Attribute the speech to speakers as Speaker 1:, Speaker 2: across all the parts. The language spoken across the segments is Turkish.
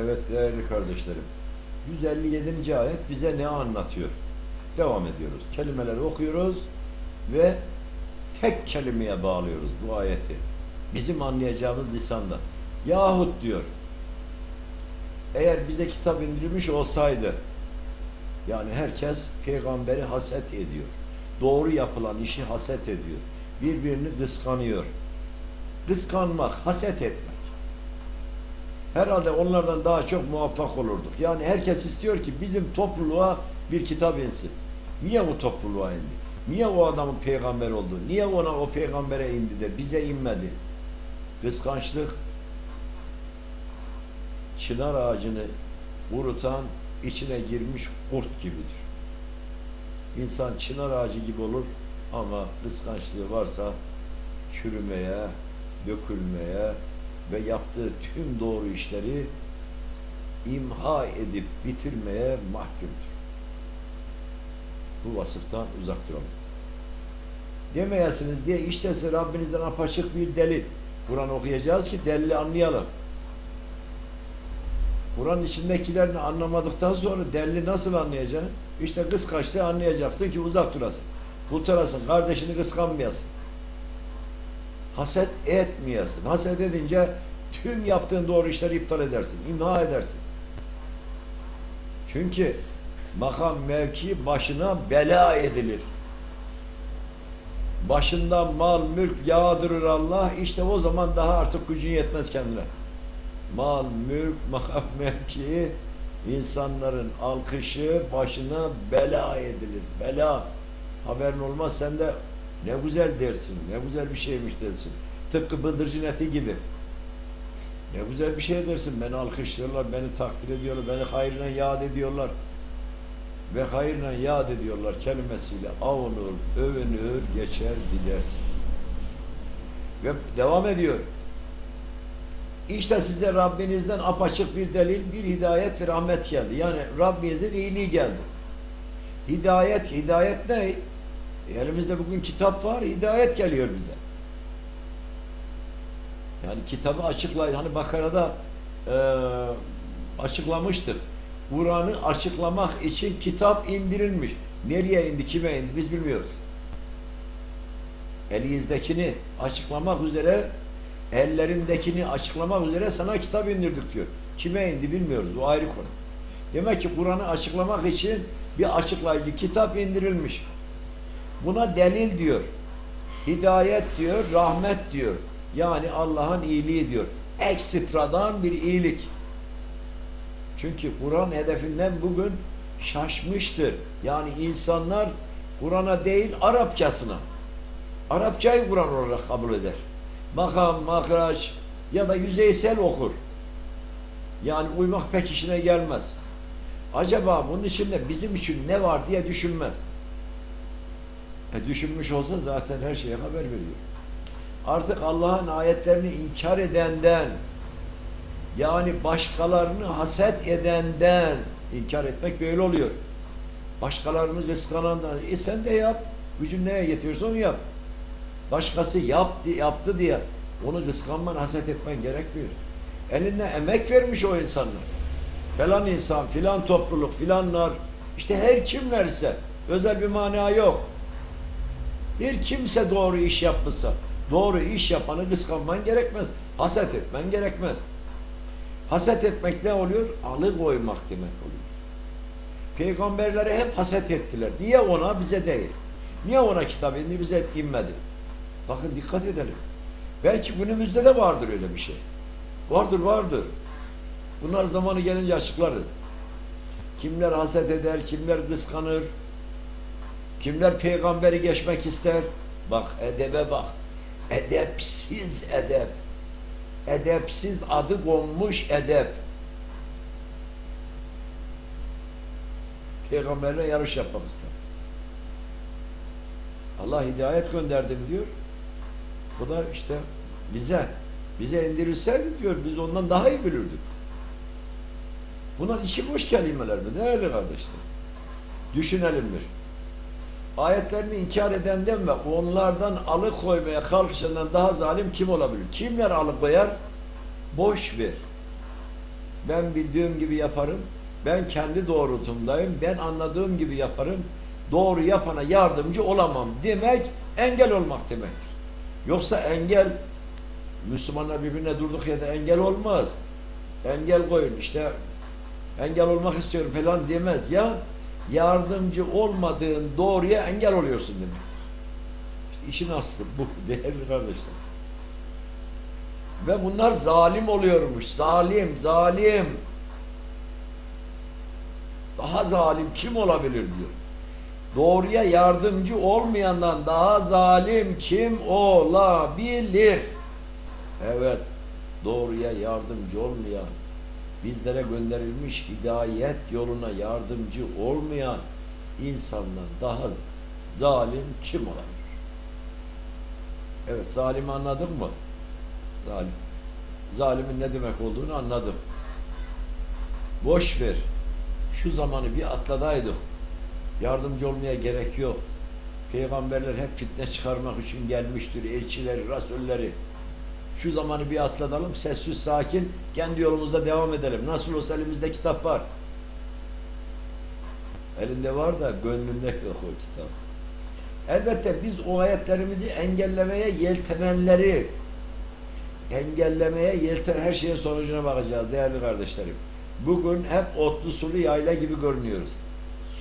Speaker 1: Evet değerli kardeşlerim. 157. ayet bize ne anlatıyor? Devam ediyoruz. Kelimeleri okuyoruz ve tek kelimeye bağlıyoruz bu ayeti. Bizim anlayacağımız lisanda. Yahut diyor. Eğer bize kitap indirilmiş olsaydı yani herkes peygamberi haset ediyor. Doğru yapılan işi haset ediyor. Birbirini kıskanıyor. Kıskanmak, haset etmek. Herhalde onlardan daha çok muvaffak olurduk. Yani herkes istiyor ki bizim topluluğa bir kitap insin. Niye bu topluluğa indi? Niye o adamın peygamber oldu? Niye ona o peygambere indi de bize inmedi? Kıskançlık çınar ağacını kurutan içine girmiş kurt gibidir. İnsan çınar ağacı gibi olur ama kıskançlığı varsa çürümeye, dökülmeye ve yaptığı tüm doğru işleri imha edip bitirmeye mahkumdur. Bu vasıftan uzak duralım. Demeyesiniz diye işte size Rabbinizden apaçık bir delil. Kur'an okuyacağız ki delili anlayalım. Kur'an içindekilerini anlamadıktan sonra delili nasıl anlayacaksın? İşte kıskançlığı anlayacaksın ki uzak durasın. Kurtarasın, kardeşini kıskanmayasın. Haset etmeyesin. Haset edince tüm yaptığın doğru işleri iptal edersin, imha edersin. Çünkü makam mevki başına bela edilir. Başından mal, mülk yağdırır Allah. İşte o zaman daha artık gücün yetmez kendine. Mal, mülk, makam mevki insanların alkışı başına bela edilir. Bela. Haberin olmaz sen de ne güzel dersin, ne güzel bir şeymiş dersin. Tıpkı bıldırcın eti gibi. Ne güzel bir şey dersin, beni alkışlıyorlar, beni takdir ediyorlar, beni hayrına yad ediyorlar. Ve hayrına yad ediyorlar kelimesiyle avunur, övünür, geçer gidersin. Ve devam ediyor. İşte size Rabbinizden apaçık bir delil, bir hidayet ve rahmet geldi. Yani Rabbinizin iyiliği geldi. Hidayet, hidayet ne? Elimizde bugün kitap var, hidayet geliyor bize. Yani kitabı açıklayın. Hani Bakara'da e, açıklamıştık. Kur'an'ı açıklamak için kitap indirilmiş. Nereye indi, kime indi biz bilmiyoruz. Elinizdekini açıklamak üzere, ellerindekini açıklamak üzere sana kitap indirdik diyor. Kime indi bilmiyoruz. O ayrı konu. Demek ki Kur'an'ı açıklamak için bir açıklayıcı kitap indirilmiş. Buna delil diyor. Hidayet diyor, rahmet diyor. Yani Allah'ın iyiliği diyor. Ekstradan bir iyilik. Çünkü Kur'an hedefinden bugün şaşmıştır. Yani insanlar Kur'an'a değil Arapçasına. Arapçayı Kur'an olarak kabul eder. Makam, makraç ya da yüzeysel okur. Yani uymak pek işine gelmez. Acaba bunun içinde bizim için ne var diye düşünmez. E düşünmüş olsa zaten her şeye haber veriyor. Artık Allah'ın ayetlerini inkar edenden, yani başkalarını haset edenden inkar etmek böyle oluyor. Başkalarını kıskanandan, e sen de yap, gücün neye yetiyorsa onu yap. Başkası yaptı, yaptı diye onu kıskanman, haset etmen gerekmiyor. Eline emek vermiş o insanlar. Falan insan, filan topluluk, filanlar, işte her kim verse, özel bir mana yok. Bir kimse doğru iş yapmışsa, doğru iş yapanı kıskanman gerekmez. Haset etmen gerekmez. Haset etmek ne oluyor? Alıkoymak demek oluyor. Peygamberlere hep haset ettiler. Niye ona, bize değil? Niye ona kitap bize inmedi? Bakın dikkat edelim. Belki günümüzde de vardır öyle bir şey. Vardır, vardır. Bunlar zamanı gelince açıklarız. Kimler haset eder, kimler kıskanır, kimler peygamberi geçmek ister. Bak edebe bak. Edepsiz edep. Edepsiz adı konmuş edep. Peygamberle yarış yapmak ister. Allah hidayet gönderdim diyor. Bu da işte bize bize indirilseydi diyor biz ondan daha iyi bilirdik. Bunlar içi boş kelimeler mi? Değerli kardeşler. Düşünelim bir. Ayetlerini inkar edenden ve onlardan alıkoymaya kalkışandan daha zalim kim olabilir? Kimler alıkoyar? Boş ver. Ben bildiğim gibi yaparım. Ben kendi doğrultumdayım. Ben anladığım gibi yaparım. Doğru yapana yardımcı olamam demek engel olmak demektir. Yoksa engel Müslümanlar birbirine durduk ya da engel olmaz. Engel koyun işte engel olmak istiyorum falan demez ya. Yardımcı olmadığın doğruya engel oluyorsun demek. İşte işin aslı bu değerli kardeşler. Ve bunlar zalim oluyormuş. Zalim, zalim. Daha zalim kim olabilir diyor. Doğruya yardımcı olmayandan daha zalim kim olabilir? Evet, doğruya yardımcı olmayan, bizlere gönderilmiş hidayet yoluna yardımcı olmayan insandan daha zalim kim olabilir? Evet, zalimi anladık mı? Zalim. Zalimin ne demek olduğunu anladık. Boş ver. Şu zamanı bir atladaydık. Yardımcı olmaya gerek yok. Peygamberler hep fitne çıkarmak için gelmiştir. Elçileri, rasulleri. Şu zamanı bir atlatalım. Sessiz, sakin. Kendi yolumuzda devam edelim. Nasıl olsa elimizde kitap var. Elinde var da gönlünde yok o kitap. Elbette biz o ayetlerimizi engellemeye yeltenenleri engellemeye yelten her şeyin sonucuna bakacağız değerli kardeşlerim. Bugün hep otlu sulu yayla gibi görünüyoruz.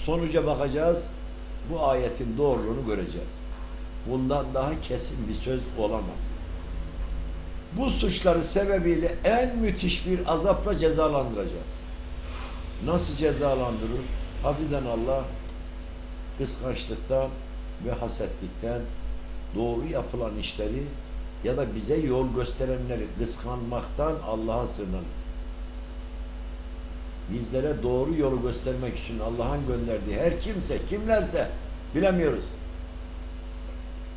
Speaker 1: Sonuca bakacağız. Bu ayetin doğruluğunu göreceğiz. Bundan daha kesin bir söz olamaz. Bu suçları sebebiyle en müthiş bir azapla cezalandıracağız. Nasıl cezalandırır? Hafizan Allah kıskançlıktan ve hasetlikten doğru yapılan işleri ya da bize yol gösterenleri kıskanmaktan Allah'a sığınalım. Bizlere doğru yolu göstermek için Allah'ın gönderdiği her kimse, kimlerse bilemiyoruz.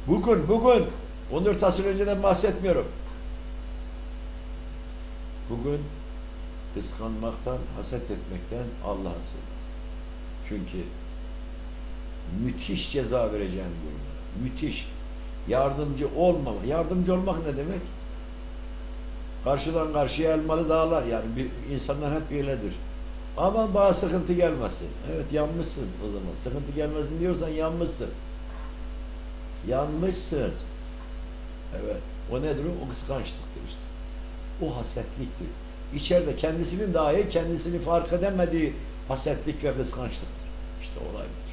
Speaker 1: Bugün, bugün 14 asır önceden bahsetmiyorum. Bugün kıskanmaktan, haset etmekten Allah'a sığınalım. Çünkü müthiş ceza vereceğim bunlara. Müthiş. Yardımcı olmama. Yardımcı olmak ne demek? Karşıdan karşıya elmalı dağlar. Yani bir, insanlar hep böyledir. Aman bana sıkıntı gelmesin. Evet yanmışsın o zaman. Sıkıntı gelmesin diyorsan yanmışsın. Yanmışsın. Evet. O nedir o? O kıskançlıktır işte. O hasetliktir. İçeride kendisinin dahi kendisini fark edemediği hasetlik ve kıskançlıktır. İşte olay bu.